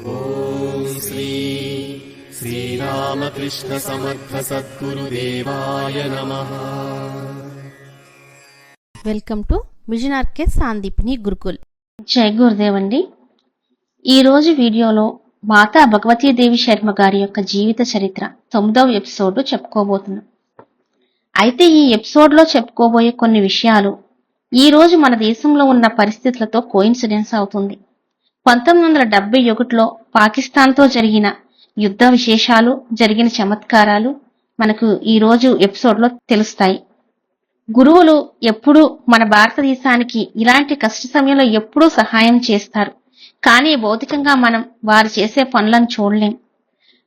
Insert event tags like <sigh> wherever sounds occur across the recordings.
ॐ श्री श्रीरामकृष्णसमर्थसद्गुरुदेवाय नमः welcome to mission RK Sandipani Gurukul జై గురుదేవ్ అండి ఈరోజు వీడియోలో మాతా భగవతీదేవి శర్మ గారి యొక్క జీవిత చరిత్ర తొమ్మిదవ ఎపిసోడ్ చెప్పుకోబోతున్నాం అయితే ఈ ఎపిసోడ్లో చెప్పుకోబోయే కొన్ని విషయాలు ఈ రోజు మన దేశంలో ఉన్న పరిస్థితులతో కోయిన్సిడెన్స్ అవుతుంది పంతొమ్మిది వందల డెబ్బై ఒకటిలో పాకిస్తాన్తో జరిగిన యుద్ధ విశేషాలు జరిగిన చమత్కారాలు మనకు ఈ రోజు ఎపిసోడ్లో తెలుస్తాయి. గురువులు ఎప్పుడూ మన భారతదేశానికి ఇలాంటి కష్ట సమయంలో ఎప్పుడూ సహాయం చేస్తారు. కానీ భౌతికంగా మనం వారు చేసే పనులను చూడలేం.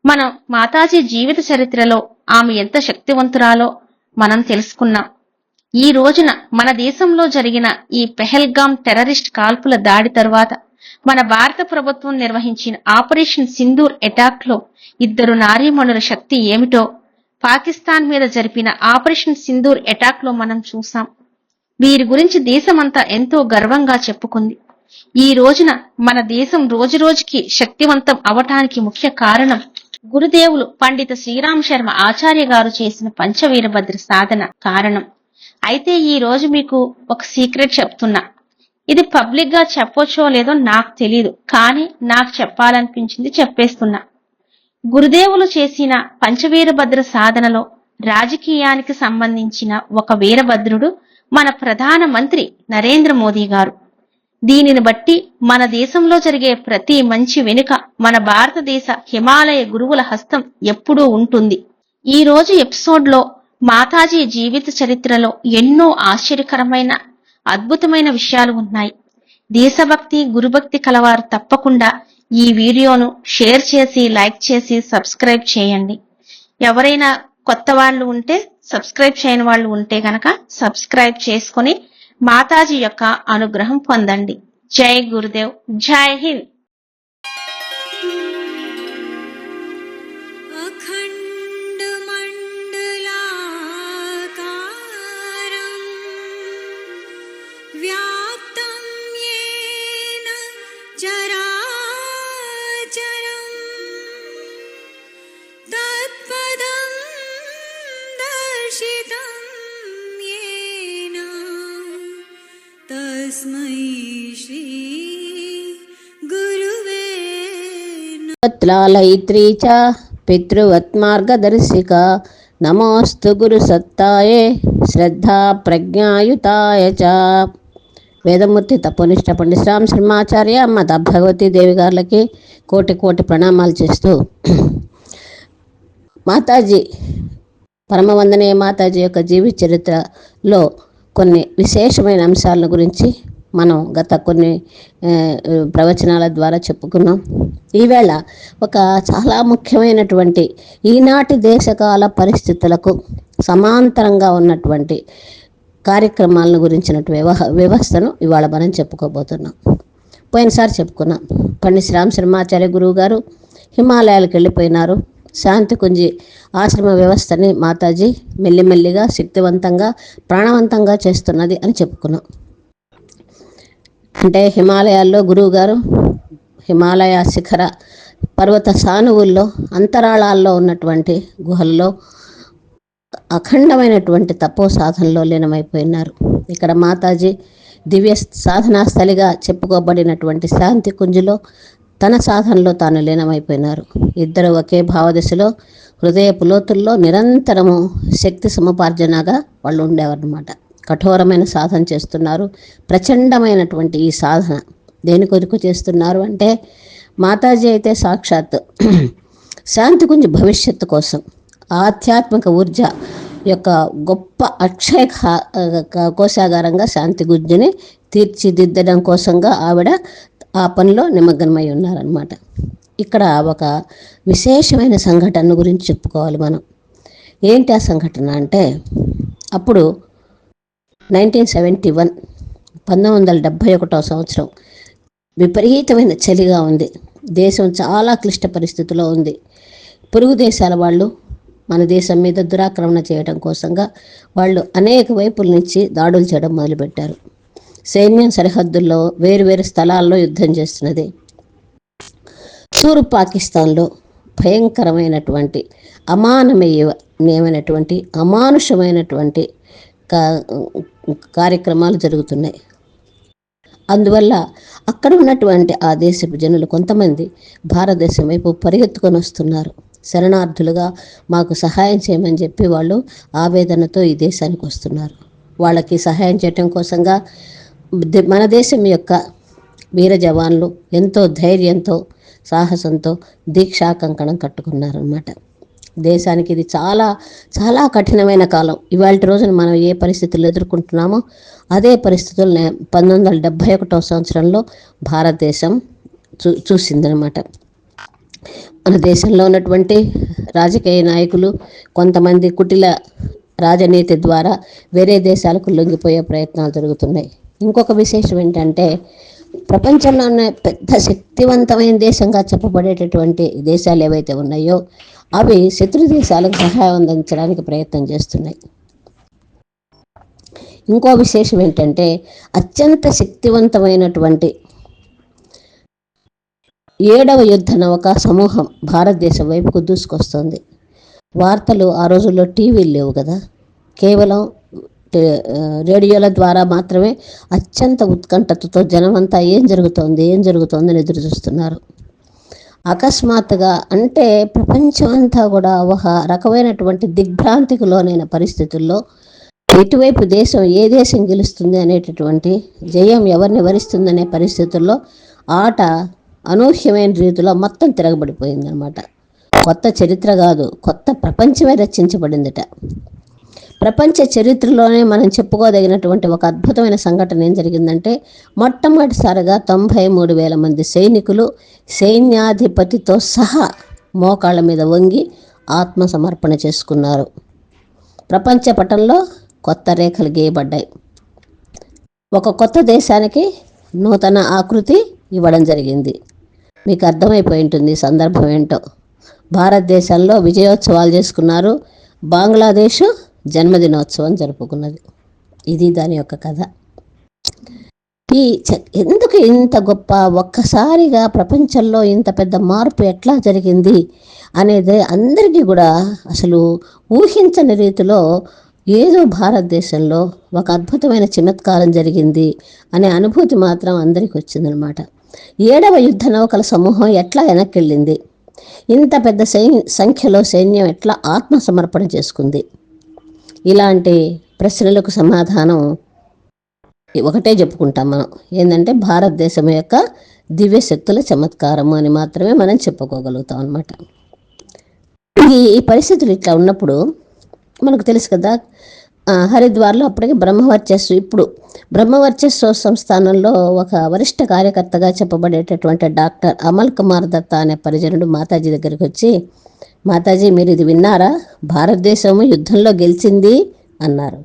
మనం మాతాజీ జీవిత చరిత్రలో ఆమె ఎంత శక్తివంతురాలో మనం తెలుసుకున్నాం. ఈ రోజున మన దేశంలో జరిగిన ఈ పెహల్గామ్ టెర్రరిస్ట్ కాల్పుల దాడి తరువాత మన భారత ప్రభుత్వం నిర్వహించిన ఆపరేషన్ సింధూర్ అటాక్లో ఇద్దరు నారీమణుల శక్తి ఏమిటో పాకిస్తాన్ మీద జరిపిన ఆపరేషన్ సింధూర్ అటాక్లో మనం చూసాం వీరి గురించి దేశమంతా ఎంతో గర్వంగా చెప్పుకుంది. ఈ రోజున మన దేశం రోజురోజుకి శక్తివంతం అవటానికి ముఖ్య కారణం గురుదేవులు పండిత శ్రీరామ్ శర్మ ఆచార్య గారు చేసిన పంచవీరభద్ర సాధన కారణం. అయితే ఈ రోజు మీకు ఒక సీక్రెట్ చెప్తున్నా. ఇది పబ్లిక్గా చెప్పొచ్చో లేదో నాకు తెలియదు కానీ నాకు చెప్పాలనిపించింది చెప్పేస్తున్నా. గురుదేవులు చేసిన పంచవీరభద్ర సాధనలో రాజకీయానికి సంబంధించిన ఒక వీరభద్రుడు మన ప్రధాన మంత్రి నరేంద్ర మోదీ గారు. దీనిని బట్టి మన దేశంలో జరిగే ప్రతి మంచి వెనుక మన భారతదేశ హిమాలయ గురువుల హస్తం ఎప్పుడూ ఉంటుంది. ఈ రోజు ఎపిసోడ్లో మాతాజీ జీవిత చరిత్రలో ఎన్నో ఆశ్చర్యకరమైన అద్భుతమైన విషయాలు ఉన్నాయి దేశభక్తి గురుభక్తి కలవారు తప్పకుండా ఈ వీడియోను షేర్ చేసి లైక్ చేసి సబ్స్క్రైబ్ చేయండి. ఎవరైనా కొత్త వాళ్ళు ఉంటే సబ్స్క్రైబ్ చేయని వాళ్ళు ఉంటే గనక సబ్స్క్రైబ్ చేసుకొని మాతాజీ యొక్క అనుగ్రహం పొందండి. జై గురుదేవ్. జై హింద్. नमः చ పితృవత్ మార్గదర్శిక నమోస్తు గురు సత్తాయే శ్రద్ధా ప్రజ్ఞాయుతాయ చ వేదమూర్తి తపోనిష్ట పండిశ్రామ శర్మాచార్య మాత భగవతీ దేవి గారులకి కోటి కోటి ప్రణామాలు చేస్తూ మాతాజీ పరమవందనీయ మాతాజీ యొక్క జీవిత చరిత్రలో కొన్ని విశేషమైన అంశాల గురించి మనం గత కొన్ని ప్రవచనాల ద్వారా చెప్పుకున్నాం. ఈవేళ ఒక చాలా ముఖ్యమైనటువంటి ఈనాటి దేశకాల పరిస్థితులకు సమాంతరంగా ఉన్నటువంటి కార్యక్రమాలను గురించిన వ్యవహ వ్యవస్థను ఇవాళ మనం చెప్పుకోబోతున్నాం. పోయినసారి చెప్పుకున్నాం. పండిత్ శ్రామ్ శర్మాచార్య గురువు గారు హిమాలయాలకు వెళ్ళిపోయినారు. శాంతి కుంజి ఆశ్రమ వ్యవస్థని మాతాజీ మెల్లిమెల్లిగా శక్తివంతంగా ప్రాణవంతంగా చేస్తున్నది అని చెప్పుకున్నాం. అంటే హిమాలయాల్లో గురువుగారు హిమాలయ శిఖర పర్వత సానువుల్లో అంతరాళాల్లో ఉన్నటువంటి గుహల్లో అఖండమైనటువంటి తపో సాధనలో లీనమైపోయినారు ఇక్కడ మాతాజీ దివ్య సాధనా స్థలిగా చెప్పుకోబడినటువంటి శాంతి కుంజులో తన సాధనలో తాను లీనమైపోయినారు ఇద్దరు ఒకే భావదశలో హృదయ పులోతుల్లో నిరంతరము శక్తి సముపార్జనగా వాళ్ళు ఉండేవారనమాట కఠోరమైన సాధన చేస్తున్నారు. ప్రచండమైనటువంటి ఈ సాధన దేని కొరకు చేస్తున్నారు అంటే మాతాజీ అయితే సాక్షాత్ శాంతి గురించి భవిష్యత్తు కోసం ఆధ్యాత్మిక ఊర్జ యొక్క గొప్ప అక్షయ కోశాగారంగా శాంతి గుజ్జుని తీర్చిదిద్దడం కోసంగా ఆవిడ ఆ పనిలో నిమగ్నమై ఉన్నారనమాట ఇక్కడ ఒక విశేషమైన సంఘటన గురించి చెప్పుకోవాలి మనం. ఏంటి ఆ సంఘటన అంటే అప్పుడు నైన్టీన్ సెవెంటీ వన్ పంతొమ్మిది వందల డెబ్భై ఒకటో సంవత్సరం. విపరీతమైన చలిగా ఉంది. దేశం చాలా క్లిష్ట పరిస్థితిలో ఉంది. పొరుగు దేశాల వాళ్ళు మన దేశం మీద దురాక్రమణ చేయడం కోసంగా వాళ్ళు అనేక వైపుల నుంచి దాడులు చేయడం మొదలుపెట్టారు. సైన్యం సరిహద్దుల్లో వేరు వేరు స్థలాల్లో యుద్ధం చేస్తున్నది. తూర్పు పాకిస్తాన్లో భయంకరమైనటువంటి అమానమీయమైనటువంటి అమానుషమైనటువంటి కార్యక్రమాలు జరుగుతున్నాయి. అందువల్ల అక్కడ ఉన్నటువంటి ఆ దేశపు జనులు కొంతమంది భారతదేశం వైపు పరిగెత్తుకొని వస్తున్నారు. శరణార్థులుగా మాకు సహాయం చేయమని చెప్పి వాళ్ళు ఆవేదనతో ఈ దేశానికి వస్తున్నారు. వాళ్ళకి సహాయం చేయటం కోసంగా మన దేశం యొక్క వీర జవాన్లు ఎంతో ధైర్యంతో సాహసంతో దీక్షా కంకణం కట్టుకున్నారనమాట దేశానికి ఇది చాలా చాలా కఠినమైన కాలం. ఇవాళ రోజున మనం ఏ పరిస్థితులు ఎదుర్కొంటున్నామో అదే పరిస్థితుల్ని పంతొమ్మిది వందల డెబ్భై ఒకటో సంవత్సరంలో భారతదేశం చూ చూసిందనమాట. మన దేశంలో ఉన్నటువంటి రాజకీయ నాయకులు కొంతమంది కుటిల రాజనీతి ద్వారా వేరే దేశాలకు లొంగిపోయే ప్రయత్నాలు జరుగుతున్నాయి. ఇంకొక విశేషం ఏంటంటే ప్రపంచంలోనే పెద్ద శక్తివంతమైన దేశంగా చెప్పబడేటటువంటి దేశాలు ఏవైతే ఉన్నాయో అవి శత్రు దేశాలకు సహాయం అందించడానికి ప్రయత్నం చేస్తున్నాయి. ఇంకో విశేషం ఏంటంటే అత్యంత శక్తివంతమైనటువంటి ఏడవ యుద్ధ నౌక సమూహం భారతదేశం వైపుకు దూసుకొస్తుంది. వార్తలు ఆ రోజుల్లో టీవీలు లేవు కదా. కేవలం రేడియోల ద్వారా మాత్రమే అత్యంత ఉత్కంఠతతో జనమంతా ఏం జరుగుతోంది ఏం జరుగుతోంది అని ఎదురు చూస్తున్నారు. అకస్మాత్తుగా అంటే ప్రపంచం అంతా కూడా ఒక రకమైనటువంటి దిగ్భ్రాంతికి లోనైన పరిస్థితుల్లో ఎటువైపు దేశం ఏ దేశం గెలుస్తుంది అనేటటువంటి జయం ఎవరిని వరిస్తుందనే పరిస్థితుల్లో ఆట అనూహ్యమైన రీతిలో మొత్తం తిరగబడిపోయిందనమాట కొత్త చరిత్ర కాదు కొత్త ప్రపంచమే రచించబడిందిట. ప్రపంచ చరిత్రలోనే మనం చెప్పుకోదగినటువంటి ఒక అద్భుతమైన సంఘటన ఏం జరిగిందంటే మొట్టమొదటిసారిగా తొంభై మూడు వేల మంది సైనికులు సైన్యాధిపతితో సహా మోకాళ్ళ మీద వంగి ఆత్మసమర్పణ చేసుకున్నారు. ప్రపంచ పటంలో కొత్త రేఖలు గీయబడ్డాయి. ఒక కొత్త దేశానికి నూతన ఆకృతి ఇవ్వడం జరిగింది. మీకు అర్థమైపోయి ఉంటుంది సందర్భం ఏంటో. భారతదేశంలో విజయోత్సవాలు చేసుకున్నారు బంగ్లాదేశ్ జన్మదినోత్సవం జరుపుకున్నది. ఇది దాని యొక్క కథ. ఈ ఎందుకు ఇంత గొప్ప ఒక్కసారిగా ప్రపంచంలో ఇంత పెద్ద మార్పు ఎట్లా జరిగింది అనేది అందరికీ కూడా అసలు ఊహించని రీతిలో ఏదో భారతదేశంలో ఒక అద్భుతమైన చమత్కారం జరిగింది అనే అనుభూతి మాత్రం అందరికీ వచ్చిందనమాట. ఏడవ యుద్ధ నౌకల సమూహం ఎట్లా వెనక్కి వెళ్ళింది ఇంత పెద్ద సైన్ సంఖ్యలో సైన్యం ఎట్లా ఆత్మసమర్పణ చేసుకుంది? ఇలాంటి ప్రశ్నలకు సమాధానం ఒకటే చెప్పుకుంటాం మనం. ఏంటంటే భారతదేశం యొక్క దివ్య శక్తుల చమత్కారము అని మాత్రమే మనం చెప్పుకోగలుగుతాం అనమాట ఈ ఈ పరిస్థితులు ఇట్లా ఉన్నప్పుడు మనకు తెలుసు కదా హరిద్వార్లో అప్పటికి బ్రహ్మవర్చస్సు ఇప్పుడు బ్రహ్మవర్చస్సు సంస్థానంలో ఒక వరిష్ట కార్యకర్తగా చెప్పబడేటటువంటి డాక్టర్ అమల్ కుమార్ దత్త అనే పరిజనుడు మాతాజీ దగ్గరికి వచ్చి మాతాజీ మీరు ఇది విన్నారా? భారతదేశము యుద్ధంలో గెలిచింది అన్నారు.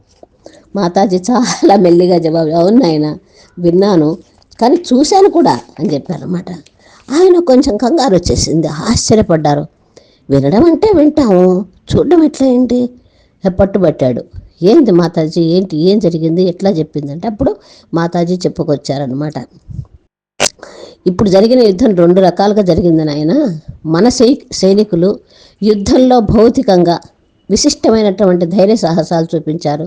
మాతాజీ చాలా మెల్లిగా జవాబు అవును నాయన విన్నాను కానీ చూశాను కూడా అని చెప్పారన్నమాట. ఆయన కొంచెం కంగారు వచ్చేసింది ఆశ్చర్యపడ్డారు. వినడం అంటే వింటాము చూడడం ఎట్లా ఏంటి? పట్టుబట్టాడు. ఏంది మాతాజీ ఏంటి ఏం జరిగింది ఎట్లా చెప్పిందంటే అప్పుడు మాతాజీ చెప్పుకొచ్చారనమాట ఇప్పుడు జరిగిన యుద్ధం రెండు రకాలుగా జరిగిందని ఆయన మన సై సైనికులు యుద్ధంలో భౌతికంగా విశిష్టమైనటువంటి ధైర్య సాహసాలు చూపించారు.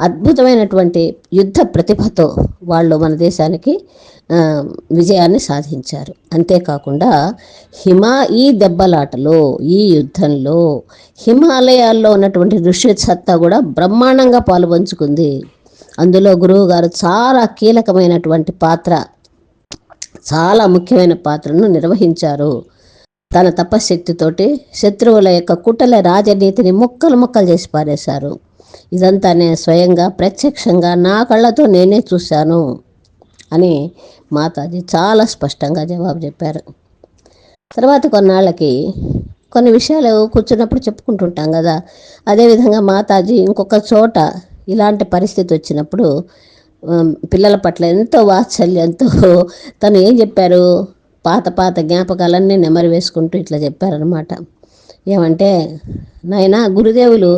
అద్భుతమైనటువంటి యుద్ధ ప్రతిభతో వాళ్ళు మన దేశానికి విజయాన్ని సాధించారు. అంతేకాకుండా హిమా ఈ దెబ్బలాటలో ఈ యుద్ధంలో హిమాలయాల్లో ఉన్నటువంటి ఋషి సత్తా కూడా బ్రహ్మాండంగా పాలుపంచుకుంది అందులో గురువు గారు చాలా కీలకమైనటువంటి పాత్ర చాలా ముఖ్యమైన పాత్రను నిర్వహించారు. తన తపశ్శక్తితోటి శత్రువుల యొక్క కుటల రాజనీతిని ముక్కలు ముక్కలు చేసి పారేశారు. ఇదంతా నేను స్వయంగా ప్రత్యక్షంగా నా కళ్ళతో నేనే చూశాను అని మాతాజీ చాలా స్పష్టంగా జవాబు చెప్పారు. తర్వాత కొన్నాళ్ళకి కొన్ని విషయాలు కూర్చున్నప్పుడు చెప్పుకుంటుంటాం కదా. అదేవిధంగా మాతాజీ ఇంకొక చోట ఇలాంటి పరిస్థితి వచ్చినప్పుడు పిల్లల పట్ల ఎంతో వాత్సల్యంతో <laughs> తను ఏం చెప్పారు? పాత పాత జ్ఞాపకాలన్నీ నెమరు వేసుకుంటూ ఇట్లా చెప్పారనమాట ఏమంటే నాయన గురుదేవులు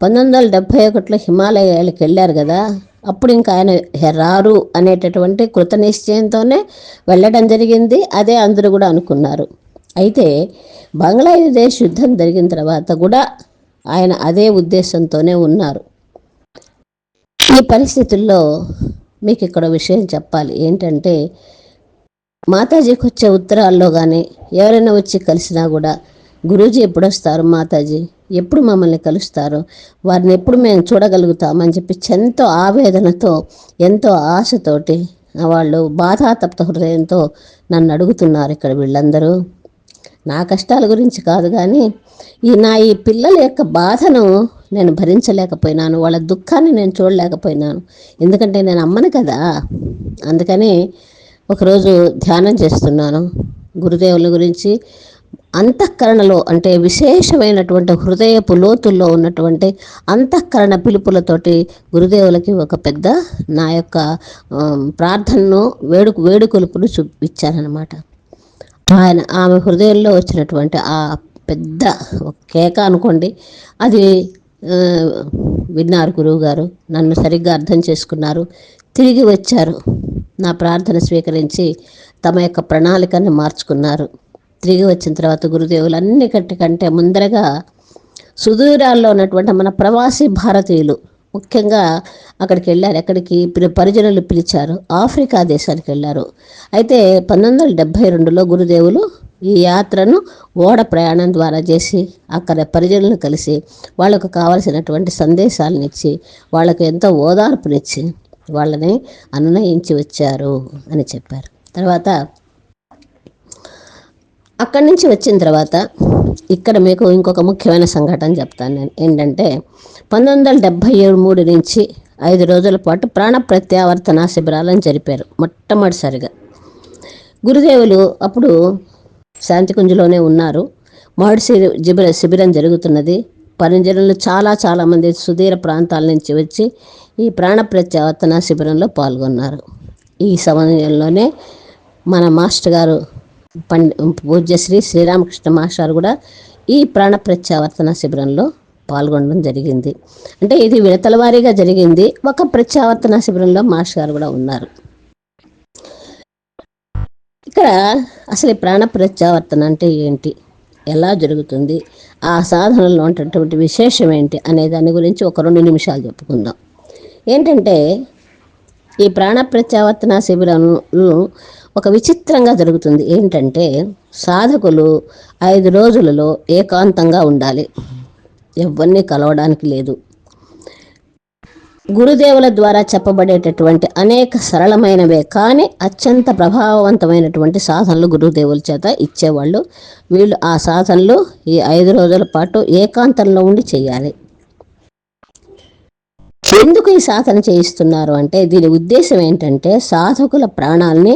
పంతొమ్మిది వందల డెబ్భై ఒకటిలో హిమాలయాలకు వెళ్ళారు కదా అప్పుడు ఇంకా ఆయన రారు అనేటటువంటి కృత నిశ్చయంతోనే వెళ్ళడం జరిగింది. అదే అందరూ కూడా అనుకున్నారు. అయితే బంగ్లాదేశ్ యుద్ధం జరిగిన తర్వాత కూడా ఆయన అదే ఉద్దేశంతోనే ఉన్నారు. ఈ పరిస్థితుల్లో మీకు ఇక్కడ విషయం చెప్పాలి. ఏంటంటే మాతాజీకి వచ్చే ఉత్తరాల్లో కానీ ఎవరైనా వచ్చి కలిసినా కూడా గురూజీ ఎప్పుడు వస్తారు మాతాజీ ఎప్పుడు మమ్మల్ని కలుస్తారు? వారిని ఎప్పుడు మేము చూడగలుగుతామని చెప్పి ఎంతో ఆవేదనతో ఎంతో ఆశతోటి వాళ్ళు బాధాతప్త హృదయంతో నన్ను అడుగుతున్నారు ఇక్కడ వీళ్ళందరూ. నా కష్టాల గురించి కాదు కానీ ఈ నా ఈ పిల్లల యొక్క బాధను నేను భరించలేకపోయినాను వాళ్ళ దుఃఖాన్ని నేను చూడలేకపోయినాను. ఎందుకంటే నేను అమ్మను కదా. అందుకని ఒకరోజు ధ్యానం చేస్తున్నాను. గురుదేవుల గురించి అంతఃకరణలో అంటే విశేషమైనటువంటి హృదయపు లోతుల్లో ఉన్నటువంటి అంతఃకరణ పిలుపులతోటి గురుదేవులకి ఒక పెద్ద నా యొక్క ప్రార్థనను వేడుకు వేడుకొలుపును ఇచ్చానమాట ఆయన ఆమె హృదయంలో వచ్చినటువంటి ఆ పెద్ద ఒక కేక అనుకోండి అది విన్నారు గురువు గారు నన్ను సరిగ్గా అర్థం చేసుకున్నారు. తిరిగి వచ్చారు. నా ప్రార్థన స్వీకరించి తమ యొక్క ప్రణాళికను మార్చుకున్నారు. తిరిగి వచ్చిన తర్వాత గురుదేవులు అన్నికటి కంటే ముందరగా సుదూరాల్లో ఉన్నటువంటి మన ప్రవాసీ భారతీయులు ముఖ్యంగా అక్కడికి వెళ్ళారు. ఎక్కడికి? పరిజనులు పిలిచారు. ఆఫ్రికా దేశానికి వెళ్ళారు. అయితే పంతొమ్మిది వందల డెబ్భై రెండులో గురుదేవులు ఈ యాత్రను ఓడ ప్రయాణం ద్వారా చేసి అక్కడ పరిజనులను కలిసి వాళ్ళకు కావలసినటువంటి సందేశాలను ఇచ్చి వాళ్ళకు ఎంతో ఓదార్పునిచ్చి వాళ్ళని అనునయించి వచ్చారు అని చెప్పారు. తర్వాత అక్కడి నుంచి వచ్చిన తర్వాత ఇక్కడ మీకు ఇంకొక ముఖ్యమైన సంఘటన చెప్తాను నేను. ఏంటంటే పంతొమ్మిది వందల డెబ్భై ఏడు మూడు నుంచి ఐదు రోజుల పాటు ప్రాణ ప్రత్యావర్తన శిబిరాలను జరిపారు మొట్టమొదటిసారిగా. గురుదేవులు అప్పుడు శాంతికుంజలోనే ఉన్నారు. మామిడి శిబి- శిబిర శిబిరం జరుగుతున్నది. పరిజనులు చాలా చాలామంది సుదీర ప్రాంతాల నుంచి వచ్చి ఈ ప్రాణ ప్రత్యావర్తన శిబిరంలో పాల్గొన్నారు. ఈ సమయంలోనే మన మాస్టర్ గారు పండి పూజ్యశ్రీ శ్రీరామకృష్ణ మాస్టర్ కూడా ఈ ప్రాణ ప్రత్యావర్తన శిబిరంలో పాల్గొనడం జరిగింది. అంటే ఇది విడతల వారీగా జరిగింది. ఒక ప్రత్యావర్తన శిబిరంలో మాస్టర్ గారు కూడా ఉన్నారు. ఇక్కడ అసలు ఈ ప్రాణ ప్రత్యావర్తన అంటే ఏంటి? ఎలా జరుగుతుంది? ఆ సాధనలో ఉన్నటువంటి విశేషం ఏంటి? అనే దాని గురించి ఒక రెండు నిమిషాలు చెప్పుకుందాం. ఏంటంటే ఈ ప్రాణ ప్రత్యావర్తన శిబిరంలో ఒక విచిత్రంగా జరుగుతుంది. ఏంటంటే సాధకులు ఐదు రోజులలో ఏకాంతంగా ఉండాలి. ఎవరిని కలవడానికి లేదు. గురుదేవుల ద్వారా చెప్పబడేటటువంటి అనేక సరళమైనవే కానీ అత్యంత ప్రభావవంతమైనటువంటి సాధనలు గురుదేవుల చేత ఇచ్చేవాళ్ళు. వీళ్ళు ఆ సాధనలు ఈ ఐదు రోజుల పాటు ఏకాంతంలో ఉండి చేయాలి. ఎందుకు ఈ సాధన చేయిస్తున్నారు అంటే దీని ఉద్దేశం ఏంటంటే సాధకుల ప్రాణాల్ని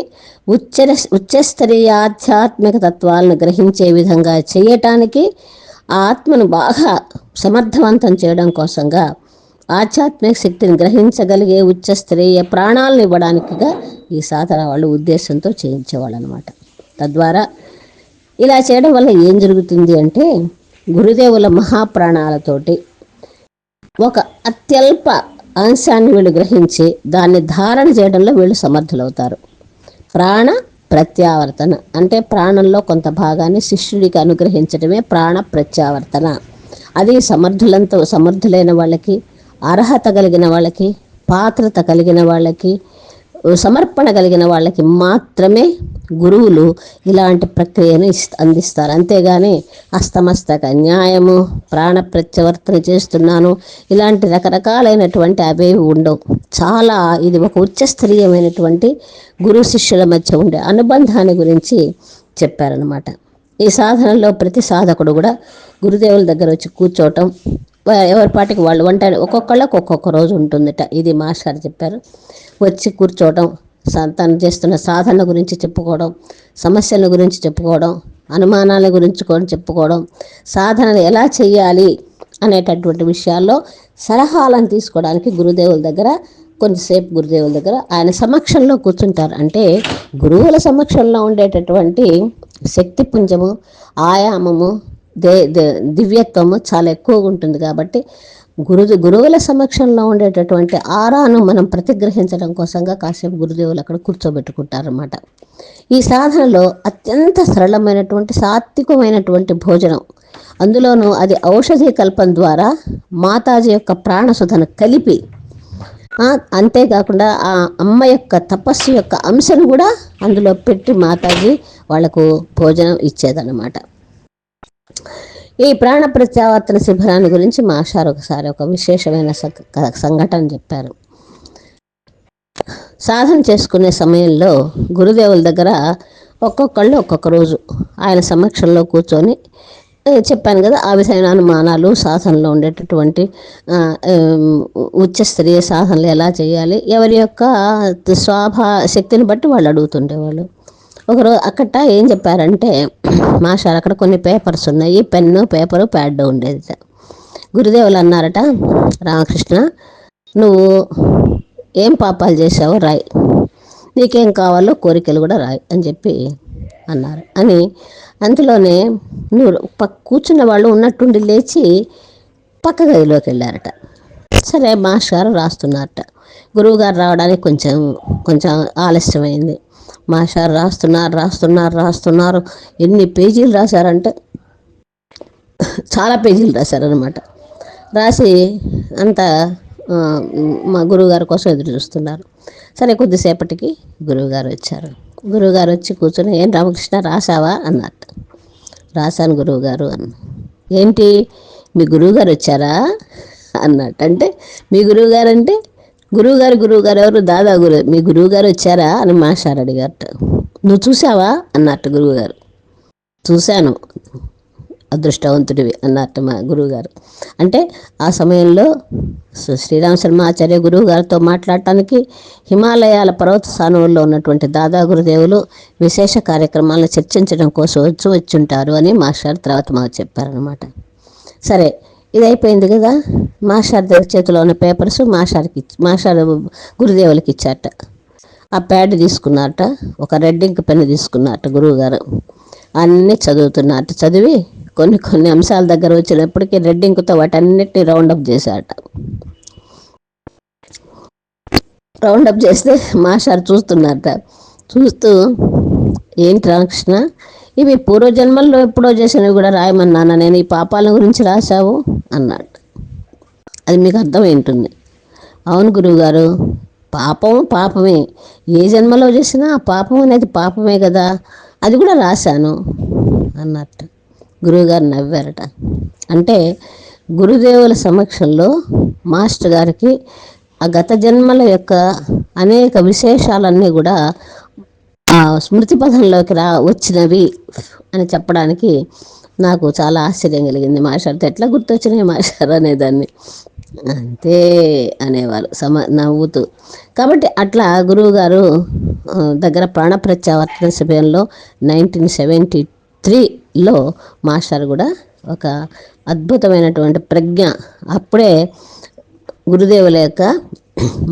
ఉచ్చర ఉచ్చస్తరీయ ఆధ్యాత్మిక తత్వాలను గ్రహించే విధంగా చేయటానికి ఆ ఆత్మను బాగా సమర్థవంతం చేయడం కోసంగా ఆధ్యాత్మిక శక్తిని గ్రహించగలిగే ఉచ్చస్తరీయ ప్రాణాలను ఇవ్వడానికిగా ఈ సాధన వాళ్ళు ఉద్దేశంతో చేయించేవాళ్ళు అనమాట తద్వారా ఇలా చేయడం వల్ల ఏం జరుగుతుంది అంటే గురుదేవుల మహాప్రాణాలతోటి ఒక అత్యల్ప అంశాన్ని వీళ్ళు గ్రహించి దాన్ని ధారణ చేయడంలో వీళ్ళు సమర్థులవుతారు. ప్రాణ ప్రత్యావర్తన అంటే ప్రాణంలో కొంత భాగాన్ని శిష్యుడికి అనుగ్రహించడమే ప్రాణ ప్రత్యావర్తన. అది సమర్థులంతో సమర్థులైన వాళ్ళకి అర్హత కలిగిన వాళ్ళకి పాత్రత కలిగిన వాళ్ళకి సమర్పణ కలిగిన వాళ్ళకి మాత్రమే గురువులు ఇలాంటి ప్రక్రియను అందిస్తారు. అంతేగాని అస్తమస్తక న్యాయము ప్రాణ ప్రత్యవర్తన చేస్తున్నాను ఇలాంటి రకరకాలైనటువంటి అవేవి ఉండవు. చాలా ఇది ఒక ఉచ్చస్థరీయమైనటువంటి గురు శిష్యుల మధ్య ఉండే అనుబంధాన్ని గురించి చెప్పారనమాట ఈ సాధనలో ప్రతి సాధకుడు కూడా గురుదేవుల దగ్గర వచ్చి కూర్చోవటం ఎవరిపాటికి ఎవరి పాటికి వాళ్ళు వంట ఒక్కొక్కళ్ళకి ఒక్కొక్క రోజు ఉంటుందట. ఇది మాస్టర్ చెప్పారు. వచ్చి కూర్చోవడం తను చేస్తున్న సాధన గురించి చెప్పుకోవడం సమస్యల గురించి చెప్పుకోవడం అనుమానాల గురించి కూడా చెప్పుకోవడం సాధనలు ఎలా చేయాలి అనేటటువంటి విషయాల్లో సలహాలను తీసుకోవడానికి గురుదేవుల దగ్గర కొంతసేపు గురుదేవుల దగ్గర ఆయన సమక్షంలో కూర్చుంటారు. అంటే గురువుల సమక్షంలో ఉండేటటువంటి శక్తి పుంజము ఆయామము దే దే- దివ్యత్వము చాలా ఎక్కువగా ఉంటుంది కాబట్టి గురు గురువుల సమక్షంలో ఉండేటటువంటి ఆరాను మనం ప్రతిగ్రహించడం కోసంగా కాసేపు గురుదేవులు అక్కడ కూర్చోబెట్టుకుంటారన్నమాట. ఈ సాధనలో అత్యంత సరళమైనటువంటి సాత్వికమైనటువంటి భోజనం. అందులోనూ అది ఔషధీ కల్పం ద్వారా మాతాజీ యొక్క ప్రాణసుధను కలిపి అంతేకాకుండా ఆ అమ్మ యొక్క తపస్సు యొక్క అంశను కూడా అందులో పెట్టి మాతాజీ వాళ్ళకు భోజనం ఇచ్చేదన్నమాట. ఈ ప్రాణ ప్రత్యావర్తన శిబిరాన్ని గురించి మాషారు ఒకసారి ఒక విశేషమైన సంఘటన చెప్పారు. సాధన చేసుకునే సమయంలో గురుదేవుల దగ్గర ఒక్కొక్కళ్ళు ఒక్కొక్క రోజు ఆయన సమక్షంలో కూర్చొని చెప్పాను కదా ఆవిసైన అనుమానాలు శాసనలో ఉండేటటువంటి ఆ, శాసనలు ఎలా చేయాలి ఎవరి యొక్క స్వాభా శక్తిని బట్టి వాళ్ళు అడుగుతుండేవాళ్ళు. ఒకరోజు అక్కడ ఏం చెప్పారంటే మాస్టర్ అక్కడ కొన్ని పేపర్స్ ఉన్నాయి పెన్ను పేపరు ప్యాడ్ ఉండేది గురుదేవులు అన్నారట రామకృష్ణ నువ్వు ఏం పాపాలు చేసావు రాయి? నీకేం కావాలో కోరికలు కూడా రాయి అని చెప్పి అన్నారు. అని అందులోనే నువ్వు పక్క కూర్చున్న వాళ్ళు ఉన్నట్టుండి లేచి పక్క గదిలోకి వెళ్ళారట. సరే మాస్టర్ గారు రాస్తున్నారట. గురువుగారు రావడానికి కొంచెం కొంచెం ఆలస్యమైంది. మాస్టర్ రాస్తున్నారు రాస్తున్నారు రాస్తున్నారు. ఎన్ని పేజీలు రాశారంటే చాలా పేజీలు రాశారనమాట రాసి అంత మా గురువుగారి కోసం ఎదురు చూస్తున్నారు. సరే కొద్దిసేపటికి గురువుగారు వచ్చారు. గురువుగారు వచ్చి కూర్చొని ఏం రామకృష్ణ రాసావా అన్నట్టు రాశాను గురువుగారు అన్న. ఏంటి? మీ గురువుగారు వచ్చారా? అన్నట్టు. అంటే మీ గురువుగారు అంటే గురువుగారు గురువుగారు ఎవరు? దాదా గురు మీ గురువుగారు వచ్చారా? అని మాస్టర్ అడిగారట. నువ్వు చూసావా అన్నట్టు గురువుగారు. చూశాను. అదృష్టవంతుడివి అన్నట్టు మా గురువుగారు. అంటే ఆ సమయంలో శ్రీరామ శర్మ ఆచార్య గురువు గారితో మాట్లాడటానికి హిమాలయాల పర్వత స్థానంలో ఉన్నటువంటి దాదా గురుదేవులు విశేష కార్యక్రమాలను చర్చించడం కోసం వచ్చి వచ్చుంటారు అని మాస్టర్ తర్వాత మాకు చెప్పారనమాట సరే ఇది అయిపోయింది కదా? మాస్టర్ దగ్గర చేతిలో ఉన్న పేపర్స్ మాస్టర్కి మాస్టర్ గురుదేవులకి ఇచ్చారట. ఆ ప్యాడ్ తీసుకున్నారట ఒక రెడ్ ఇంక్ పెన్ తీసుకున్నారట గురువుగారు. అన్నీ చదువుతున్నారట. చదివి కొన్ని కొన్ని అంశాల దగ్గర వచ్చినప్పటికీ రెడ్ ఇంకుతో వాటన్నిటిని రౌండప్ చేశాట. రౌండప్ చేస్తే మాస్టర్ చూస్తున్నారట. చూస్తూ ఏంటి రామకృష్ణ ఇవి పూర్వజన్మల్లో ఎప్పుడో చేసినవి కూడా రాయమన్నాను? నేను ఈ పాపాల గురించి రాశావు? అన్నాడు. అది మీకు అర్థమైంటుంది అవును గురువుగారు పాపం పాపమే. ఏ జన్మలో చేసినా ఆ పాపం అనేది పాపమే కదా. అది కూడా రాశాను అన్నట్టు. గురువుగారు నవ్వారట. అంటే గురుదేవుల సమక్షంలో మాస్టర్ గారికి ఆ గత జన్మల యొక్క అనేక విశేషాలన్నీ కూడా ఆ స్మృతి పథంలోకి రా వచ్చినవి అని చెప్పడానికి నాకు చాలా ఆశ్చర్యం కలిగింది. మాస్టర్తో ఎట్లా గుర్తొచ్చినాయి మాస్టర్ అనేదాన్ని. అంతే అనేవారు సమ నవ్వుతూ. కాబట్టి అట్లా గురువుగారు దగ్గర ప్రాణ ప్రత్యావర్తన నైన్టీన్ సెవెంటీ త్రీ లో మాస్టర్ కూడా ఒక అద్భుతమైనటువంటి ప్రజ్ఞ. అప్పుడే గురుదేవుల యొక్క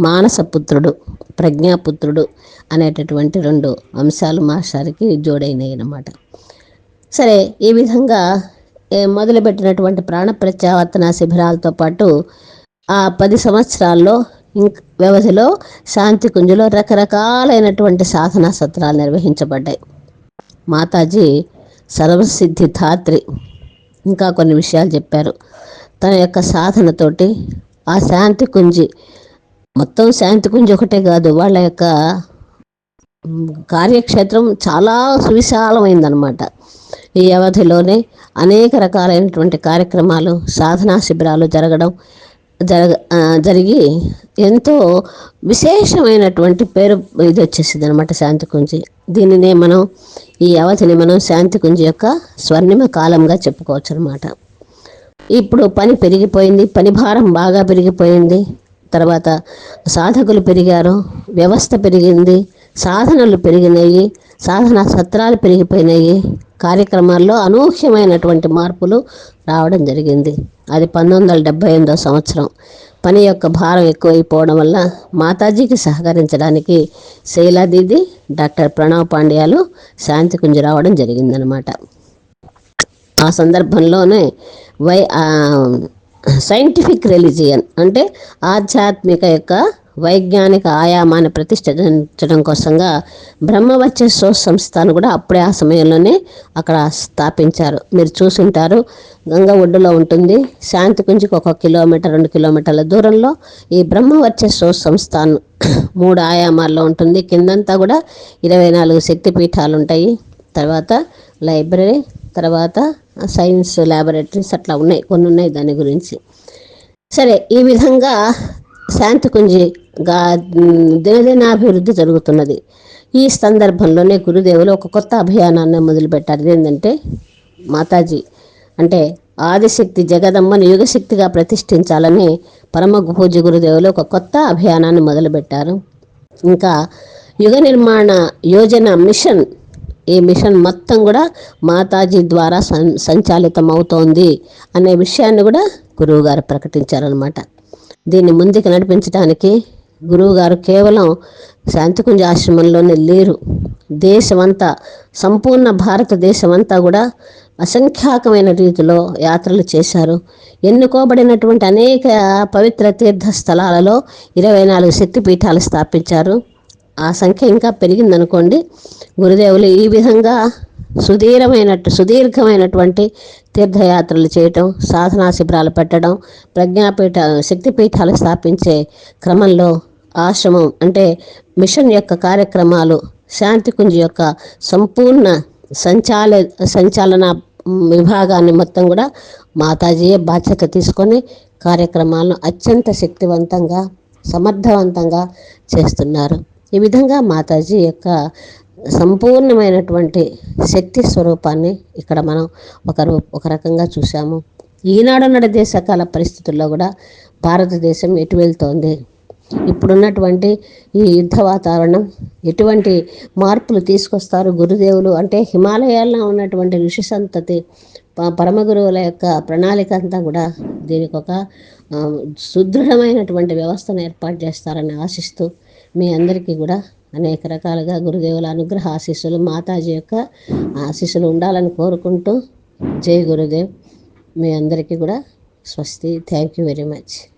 మానసపుత్రుడు ప్రజ్ఞాపుత్రుడు అనేటటువంటి రెండు అంశాలు మాస్టర్కి జోడైనాయి అన్నమాట. సరే ఈ విధంగా మొదలుపెట్టినటువంటి ప్రాణ ప్రత్యావర్తన శిబిరాలతో పాటు ఆ పది సంవత్సరాల్లో ఇంక్ వ్యవధిలో శాంతి కుంజులో రకరకాలైనటువంటి సాధనా సత్రాలు నిర్వహించబడ్డాయి. మాతాజీ సర్వసిద్ధి ధాత్రి. ఇంకా కొన్ని విషయాలు చెప్పారు. తన యొక్క సాధనతోటి ఆ శాంతి కుంజి మొత్తం శాంతి కుంజి ఒకటే కాదు వాళ్ళ యొక్క కార్యక్షేత్రం చాలా సువిశాలమైందనమాట ఈ వ్యవధిలోనే అనేక రకాలైనటువంటి కార్యక్రమాలు సాధనా శిబిరాలు జరగడం జరగ జరిగి ఎంతో విశేషమైనటువంటి పేరు ఇది వచ్చేసింది అనమాట శాంతి కుంజి దీనినే మనం ఈ అవధిని మనం శాంతి కుంజి యొక్క స్వర్ణిమ కాలంగా చెప్పుకోవచ్చు అనమాట ఇప్పుడు పని పెరిగిపోయింది పని భారం బాగా పెరిగిపోయింది తర్వాత సాధకులు పెరిగారు వ్యవస్థ పెరిగింది సాధనలు పెరిగినాయి సాధన సత్రాలు పెరిగిపోయినాయి కార్యక్రమాల్లో అనూహ్యమైనటువంటి మార్పులు రావడం జరిగింది. అది పంతొమ్మిది వందల డెబ్బై ఎనిమిదో సంవత్సరం. పని యొక్క భారం ఎక్కువైపోవడం వల్ల మాతాజీకి సహకరించడానికి శైలాదీది డాక్టర్ ప్రణవ్ పాండ్యాలు శాంతి కుంజు రావడం జరిగిందనమాట ఆ సందర్భంలోనే వై సైంటిఫిక్ రిలీజియన్ అంటే ఆధ్యాత్మిక యొక్క వైజ్ఞానిక ఆయామాన్ని ప్రతిష్ఠించడం కోసంగా బ్రహ్మవర్చస్వ సంస్థను కూడా అప్పుడే ఆ సమయంలోనే అక్కడ స్థాపించారు. మీరు చూసుంటారు గంగ ఒడ్డులో ఉంటుంది. శాంతి కుంజికి ఒక కిలోమీటర్ రెండు కిలోమీటర్ల దూరంలో ఈ బ్రహ్మవర్చస్వ సంస్థాను <clears throat> మూడు ఆయామాల్లో ఉంటుంది. కిందంతా కూడా ఇరవై నాలుగు శక్తి పీఠాలు ఉంటాయి తర్వాత లైబ్రరీ తర్వాత సైన్స్ ల్యాబొరేటరీస్ అట్లా ఉన్నాయి. కొన్ని ఉన్నాయి దాని గురించి. సరే ఈ విధంగా శాంతికుంజి గా దినదినాభివృద్ధి జరుగుతున్నది. ఈ సందర్భంలోనే గురుదేవులు ఒక కొత్త అభియానాన్ని మొదలుపెట్టారు. ఏంటంటే మాతాజీ. అంటే ఆదిశక్తి జగదమ్మను యుగశక్తిగా ప్రతిష్ఠించాలని పరమ పూజ గురుదేవులు ఒక కొత్త అభియానాన్ని మొదలుపెట్టారు. ఇంకా యుగ నిర్మాణ యోజన మిషన్ ఈ మిషన్ మొత్తం కూడా మాతాజీ ద్వారా సంచాలితం అవుతోంది అనే విషయాన్ని కూడా గురువుగారు ప్రకటించారనమాట దీన్ని ముందుకు నడిపించడానికి గురువుగారు కేవలం శాంతికుంజ ఆశ్రమంలోనే లేరు. దేశమంతా సంపూర్ణ భారతదేశమంతా కూడా అసంఖ్యాకమైన రీతిలో యాత్రలు చేశారు. ఎన్నుకోబడినటువంటి అనేక పవిత్ర తీర్థ స్థలాలలో ఇరవై నాలుగు శక్తిపీఠాలు స్థాపించారు. ఆ సంఖ్య ఇంకా పెరిగిందనుకోండి గురుదేవులు ఈ విధంగా సుదీర్ఘమైనట్టు సుదీర్ఘమైనటువంటి తీర్థయాత్రలు చేయటం సాధనా శిబిరాలు పెట్టడం ప్రజ్ఞాపీఠ శక్తిపీఠాలు స్థాపించే క్రమంలో ఆశ్రమం అంటే మిషన్ యొక్క కార్యక్రమాలు శాంతికుంజ్ యొక్క సంపూర్ణ సంచాల సంచాలన విభాగాన్ని మొత్తం కూడా మాతాజీయే బాధ్యత తీసుకొని కార్యక్రమాలను అత్యంత శక్తివంతంగా సమర్థవంతంగా చేస్తున్నారు. ఈ విధంగా మాతాజీ యొక్క సంపూర్ణమైనటువంటి శక్తి స్వరూపాన్ని ఇక్కడ మనం ఒక రూ- ఒక రకంగా చూసాము ఈనాడు నడ దేశకాల పరిస్థితుల్లో కూడా భారతదేశం ఎటు వెళ్తోంది? ఇప్పుడున్నటువంటి ఈ యుద్ధ వాతావరణం ఎటువంటి మార్పులు తీసుకొస్తారు? గురుదేవులు అంటే హిమాలయాల్లో ఉన్నటువంటి ఋషి సంతతి పరమ గురువుల యొక్క ప్రణాళిక అంతా కూడా దీనికి ఒక సుదృఢమైనటువంటి వ్యవస్థను ఏర్పాటు చేస్తారని ఆశిస్తూ మీ అందరికీ కూడా అనేక రకాలుగా గురుదేవుల అనుగ్రహ ఆశీస్సులు మాతాజీ యొక్క ఆశీస్సులు ఉండాలని కోరుకుంటూ జై గురుదేవ్. మీ అందరికీ కూడా స్వస్తి. Thank you very much